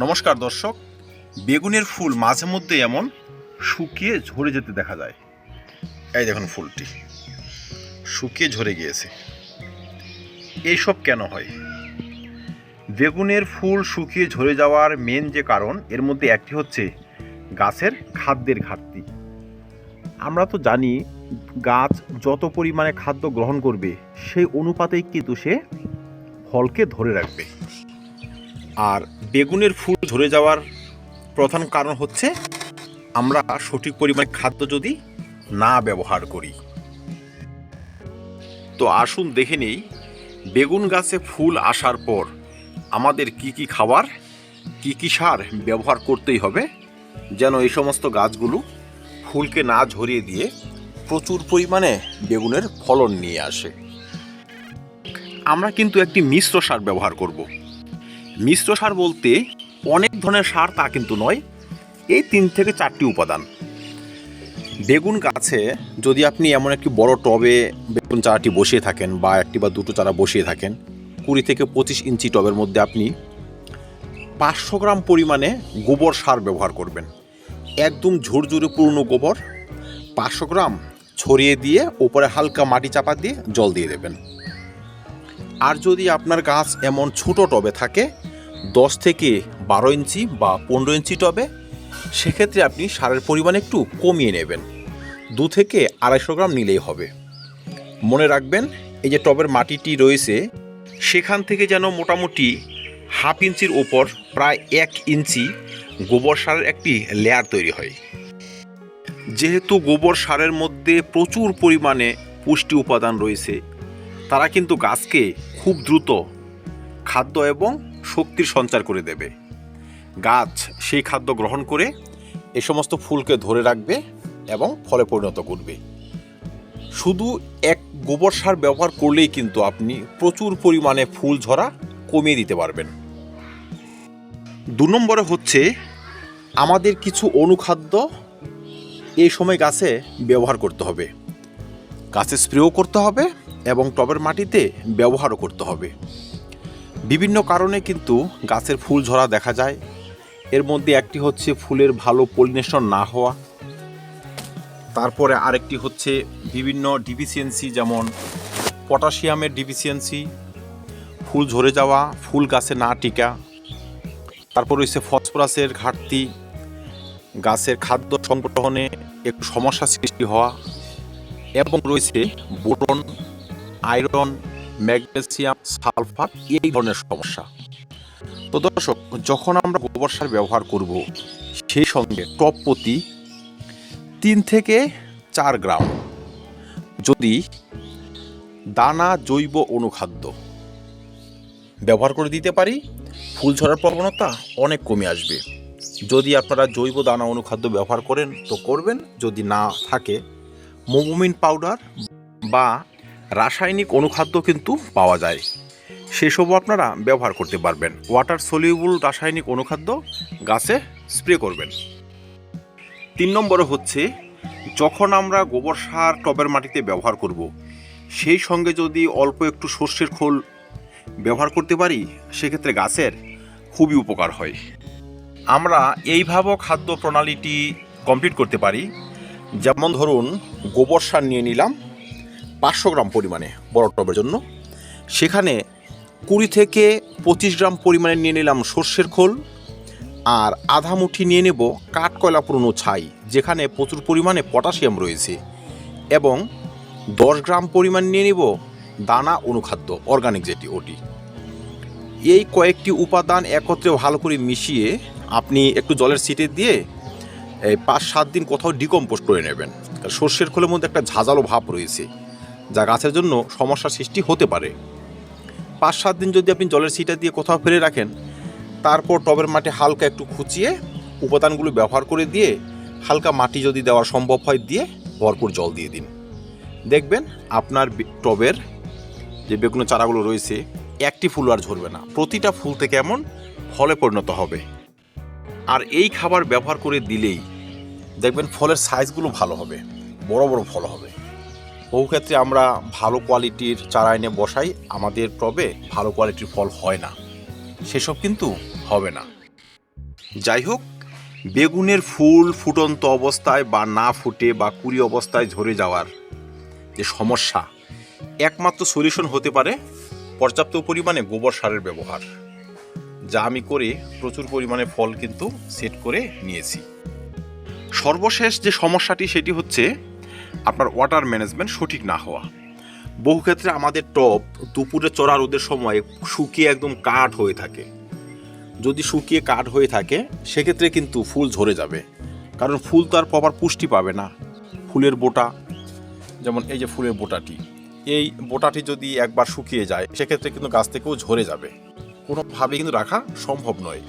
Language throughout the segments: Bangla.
নমস্কার দর্শক, বেগুনের ফুল মাঝে মধ্যে এমন শুকিয়ে ঝরে যেতে দেখা যায়। এই দেখুন ফুলটি, শুকিয়ে ঝরে গিয়েছে। এইসব কেন হয়? বেগুনের ফুল শুকিয়ে ঝরে যাওয়ার মেন যে কারণ, এর মধ্যে একটি হচ্ছে গাছের খাদ্যের ঘাটতি। আমরা তো জানি, গাছ যত পরিমাণে খাদ্য গ্রহণ করবে, সেই অনুপাতেই কিন্তু সে ফলকে ধরে রাখবে। আর বেগুনের ফুল ঝরে যাওয়ার প্রধান কারণ হচ্ছে আমরা সঠিক পরিমাণে খাদ্য যদি না ব্যবহার করি। তো আসুন দেখে নেই, বেগুন গাছে ফুল আসার পর আমাদের কি কি খাবার, কি কি সার ব্যবহার করতেই হবে, যেন এই সমস্ত গাছগুলো ফুলকে না ঝরিয়ে দিয়ে প্রচুর পরিমাণে বেগুনের ফলন নিয়ে আসে। আমরা কিন্তু একটি মিশ্র সার ব্যবহার করব। মিশ্র সার বলতে অনেক ধরনের সার তা কিন্তু নয়, এই তিন থেকে চারটি উপাদান। বেগুন গাছে যদি আপনি এমন একটি বড় টবে বেগুন চারাটি বসিয়ে থাকেন বা একটি বা দুটো চারা বসিয়ে থাকেন, কুড়ি থেকে পঁচিশ ইঞ্চি টবের মধ্যে আপনি পাঁচশো গ্রাম পরিমাণে গোবর সার ব্যবহার করবেন। একদম ঝুরঝুরে পুরনো গোবর পাঁচশো গ্রাম ছড়িয়ে দিয়ে ওপরে হালকা মাটি চাপা দিয়ে জল দিয়ে দেবেন। আর যদি আপনার গাছ এমন ছোট টবে থাকে দশ থেকে বারো ইঞ্চি বা পনেরো ইঞ্চি টবে, সেক্ষেত্রে আপনি সারের পরিমাণ একটু কমিয়ে নেবেন। দু থেকে আড়াইশো গ্রাম নিলেই হবে। মনে রাখবেন, এই যে টবের মাটিটি রয়েছে, সেখান থেকে যেন মোটামুটি হাফ ইঞ্চির ওপর প্রায় এক ইঞ্চি গোবর সারের একটি লেয়ার তৈরি হয়। যেহেতু গোবর সারের মধ্যে প্রচুর পরিমাণে পুষ্টি উপাদান রয়েছে, তারা কিন্তু গাছকে খুব দ্রুত খাদ্য এবং শক্তির সঞ্চার করে দেবে। গাছ সেই খাদ্য গ্রহণ করে এ সমস্ত ফুলকে ধরে রাখবে এবং ফলে পরিণত করবে। শুধু এক গোবর সার ব্যবহার করলেই কিন্তু আপনি প্রচুর পরিমাণে ফুল ঝরা কমিয়ে দিতে পারবেন। দু নম্বরে হচ্ছে, আমাদের কিছু অনুখাদ্য এই সময় গাছে ব্যবহার করতে হবে। গাছে স্প্রেও করতে হবে এবং টবের মাটিতে ব্যবহারও করতে হবে। বিভিন্ন কারণে কিন্তু গাছের ফুল ঝরা দেখা যায়। এর মধ্যে একটি হচ্ছে ফুলের ভালো পলিনেশন না হওয়া। তারপরে আরেকটি হচ্ছে বিভিন্ন ডিফিসিয়েন্সি যেমন পটাশিয়ামের ডিফিসিয়েন্সি, ফুল ঝরে যাওয়া, ফুল গাছে না টিকা। তারপর রয়েছে ফসফরাসের ঘাটতি, গাছের খাদ্য সংগ্রহণে একটু সমস্যা সৃষ্টি হওয়া এবং রয়েছে বোরন, আয়রন ম্যাগনেসিয়াম, সালফার এই ধরনের সমস্যা। তো দর্শক, যখন আমরা গোবর সার ব্যবহার করব, সেই সঙ্গে টপ প্রতি তিন থেকে চার গ্রাম যদি দানা জৈব অনুখাদ্য ব্যবহার করে দিতে পারি, ফুল ঝরার প্রবণতা অনেক কমে আসবে। যদি আপনারা জৈব দানা অনুখাদ্য ব্যবহার করেন, তো করবেন। যদি না থাকে মোমোমিন পাউডার বা রাসায়নিক অনুখাদ্য কিন্তু পাওয়া যায়। সেসবও আপনারা ব্যবহার করতে পারবেন। ওয়াটার সলিউবল রাসায়নিক অনুখাদ্য গাছে স্প্রে করবেন। তিন নম্বরে হচ্ছে, যখন আমরা গোবর সার টবের মাটিতে ব্যবহার করব, সেই সঙ্গে যদি অল্প একটু সর্ষের খোল ব্যবহার করতে পারি, সেক্ষেত্রে গাছের খুবই উপকার হয়। আমরা এইভাবেও খাদ্য প্রণালীটি কমপ্লিট করতে পারি। যেমন ধরুন, গোবর সার নিয়ে নিলাম পাঁচশো গ্রাম পরিমাণে বড় টবের জন্য। সেখানে কুড়ি থেকে পঁচিশ গ্রাম পরিমাণে নিয়ে নিলাম সর্ষের খোল আর আধা মুঠি নিয়ে নেব কাঠকয়লা পুরনো ছাই, যেখানে প্রচুর পরিমাণে পটাশিয়াম রয়েছে। এবং দশ গ্রাম পরিমাণ নিয়ে নেব দানা অনুখাদ্য অর্গানিক যেটি ওটি। এই কয়েকটি উপাদান একত্রে ভালো করে মিশিয়ে আপনি একটু জলের সিটে দিয়ে এই পাঁচ সাত দিন কোথাও ডিকম্পোস্ট করে নেবেন। সর্ষের খোলের মধ্যে একটা ঝাঁঝালো ভাব রয়েছে। যা গাছের জন্য সমস্যার সৃষ্টি হতে পারে। পাঁচ সাত দিন যদি আপনি জলের সিটা দিয়ে কোথাও ফেলে রাখেন, তারপর টবের মাটি হালকা একটু খুঁচিয়ে উপাদানগুলো ব্যবহার করে দিয়ে হালকা মাটি যদি দেওয়া সম্ভব হয় দিয়ে ভরপুর জল দিয়ে দিন। দেখবেন আপনার টবের যে বেগুনের চারাগুলো রয়েছে, একটি ফুল আর ঝরবে না। প্রতিটা ফুল থেকে এমন ফলে পরিণত হবে। আর এই খাবার ব্যবহার করে দিলেই দেখবেন ফলের সাইজগুলো ভালো হবে, বড় বড় ফল হবে। বহু ক্ষেত্রে আমরা ভালো কোয়ালিটির চারা এনে বসাই, আমাদের টবে ভালো কোয়ালিটির ফল হয় না। সেসব কিন্তু হবে না। যাই হোক, বেগুনের ফুল ফুটন্ত অবস্থায় বা না ফুটে বা কুড়ি অবস্থায় ঝরে যাওয়ার যে সমস্যা, একমাত্র সলিউশন হতে পারে পর্যাপ্ত পরিমাণে গোবর সারের ব্যবহার, যা আমি করে প্রচুর পরিমাণে ফল কিন্তু সেট করে নিয়েছি। সর্বশেষ যে সমস্যাটি, সেটি হচ্ছে আপনার ওয়াটার ম্যানেজমেন্ট সঠিক না হওয়া। বহু ক্ষেত্রে আমাদের টপ দুপুরে চড়া রোদের সময় শুকিয়ে একদম কাঠ হয়ে থাকে। যদি শুকিয়ে কাঠ হয়ে থাকে, সেক্ষেত্রে কিন্তু ফুল ঝরে যাবে। কারণ ফুল তো আর প্রপার পুষ্টি পাবে না। ফুলের বোটা, যেমন এই যে ফুলের বোটাটি, এই বোটাটি যদি একবার শুকিয়ে যায়, সেক্ষেত্রে কিন্তু গাছ থেকেও ঝরে যাবে। কোনোভাবে কিন্তু রাখা সম্ভব নয়।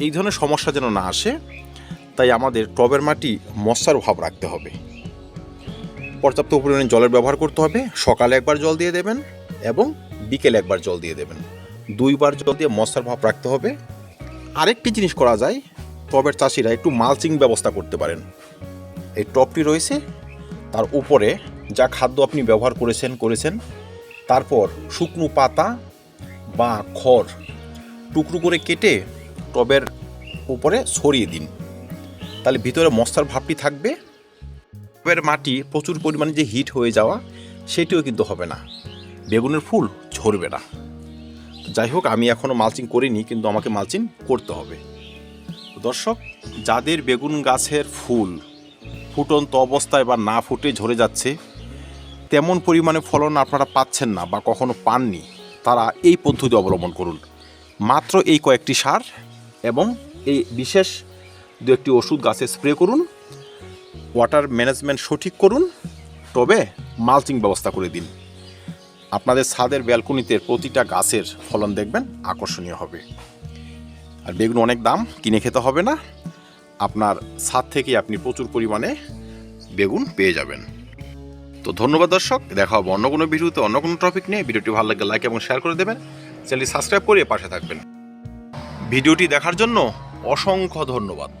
এই ধরনের সমস্যা যেন না আসে, তাই আমাদের টবের মাটি মশার ভাব রাখতে হবে। পর্যাপ্ত পরিমাণে জলের ব্যবহার করতে হবে। সকালে একবার জল দিয়ে দেবেন এবং বিকেলে একবার জল দিয়ে দেবেন। দুইবার জল দিয়ে মশার ভাব রাখতে হবে। আরেকটি জিনিস করা যায়, টবের চাষিরা একটু মালচিং ব্যবস্থা করতে পারেন। এই টবটি রয়েছে, তার উপরে যা খাদ্য আপনি ব্যবহার করেছেন করেছেন, তারপর শুকনো পাতা বা খড় টুকরো করে কেটে টবের উপরে ছড়িয়ে দিন। তাহলে ভিতরে মশার ভাবটি থাকবে। টবের মাটি প্রচুর পরিমাণে যে হিট হয়ে যাওয়া, সেটিও কিন্তু হবে না। বেগুনের ফুল ঝরবে না। যাই হোক, আমি এখনও মালচিং করিনি, কিন্তু আমাকে মালচিং করতে হবে। দর্শক, যাদের বেগুন গাছের ফুল ফুটন্ত অবস্থায় বা না ফুটে ঝরে যাচ্ছে, তেমন পরিমাণে ফলন আপনারা পাচ্ছেন না বা কখনো পাননি, তারা এই পদ্ধতি অবলম্বন করুন। মাত্র এই কয়েকটি সার এবং এই বিশেষ দু একটি ওষুধ গাছে স্প্রে করুন। ওয়াটার ম্যানেজমেন্ট সঠিক করুন, তবে মালচিং ব্যবস্থা করে দিন। আপনাদের ছাদের ব্যালকনিতে প্রতিটা গাছের ফলন দেখবেন, আকর্ষণীয় হবে। আর বেগুন অনেক দাম, কিনে খেতে হবে না। আপনার ছাদ থেকে আপনি প্রচুর পরিমাণে বেগুন পেয়ে যাবেন। তো ধন্যবাদ দর্শক, দেখা হবে অন্য কোনো ভিডিওতে, অন্য কোনো টপিক নিয়ে। ভিডিওটি ভালো লাগলে লাইক এবং শেয়ার করে দেবেন। চ্যানেলটি সাবস্ক্রাইব করে পাশে থাকবেন। ভিডিওটি দেখার জন্য অসংখ্য ধন্যবাদ।